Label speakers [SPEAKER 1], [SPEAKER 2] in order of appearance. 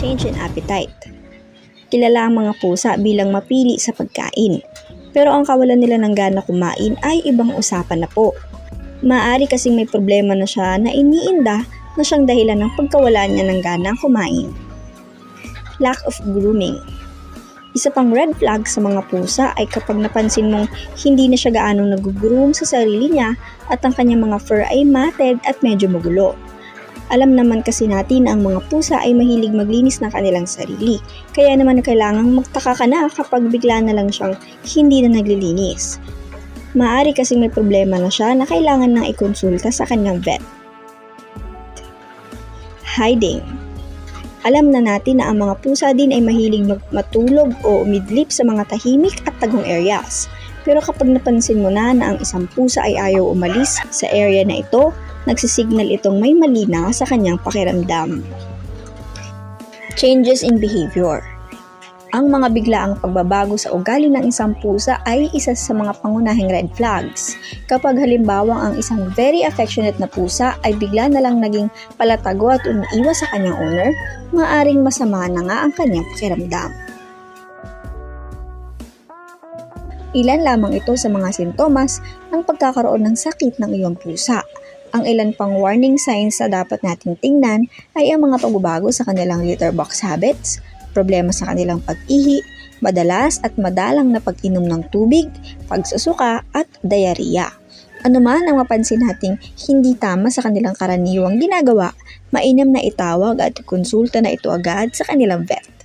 [SPEAKER 1] change in appetite. Kilala ang mga pusa bilang mapili sa pagkain. Pero ang kawalan nila ng gana kumain ay ibang usapan na po. Maaari kasing may problema na siya na iniinda na siyang dahilan ng pagkawala niya ng gana kumain. Lack of grooming. Isa pang red flag sa mga pusa ay kapag napansin mong hindi na siya gaanong nag-groom sa sarili niya at ang kanyang mga fur ay matted at medyo magulo. Alam naman kasi natin na ang mga pusa ay mahilig maglinis ng kanilang sarili. Kaya naman kailangang magtaka ka na kapag bigla na lang siyang hindi na naglilinis. Maaari kasing may problema na siya na kailangan nang ikonsulta sa kanyang vet. Hiding alam na natin na ang mga pusa din ay mahilig matulog o umidlip sa mga tahimik at tagong areas. Pero kapag napansin mo na na ang isang pusa ay ayaw umalis sa area na ito, nagsisignal itong may mali na sa kanyang pakiramdam. Changes in behavior ang mga biglaang pagbabago sa ugali ng isang pusa ay isa sa mga pangunahing red flags. Kapag halimbawa ang isang very affectionate na pusa ay bigla na lang naging palatago at umiiwas sa kanyang owner, maaring masama na nga ang kanyang pakiramdam. Ilan lamang ito sa mga sintomas ng pagkakaroon ng sakit ng iyong pusa. Ang ilan pang warning signs na dapat nating tingnan ay ang mga pagbabago sa kanilang litter box habits, problema sa kanilang pag-ihi, madalas at madalang na pag-inom ng tubig, pagsusuka at diarrhea. Ano man ang mapansin nating hindi tama sa kanilang karaniwang ginagawa, mainam na itawag at konsulta na ito agad sa kanilang vet.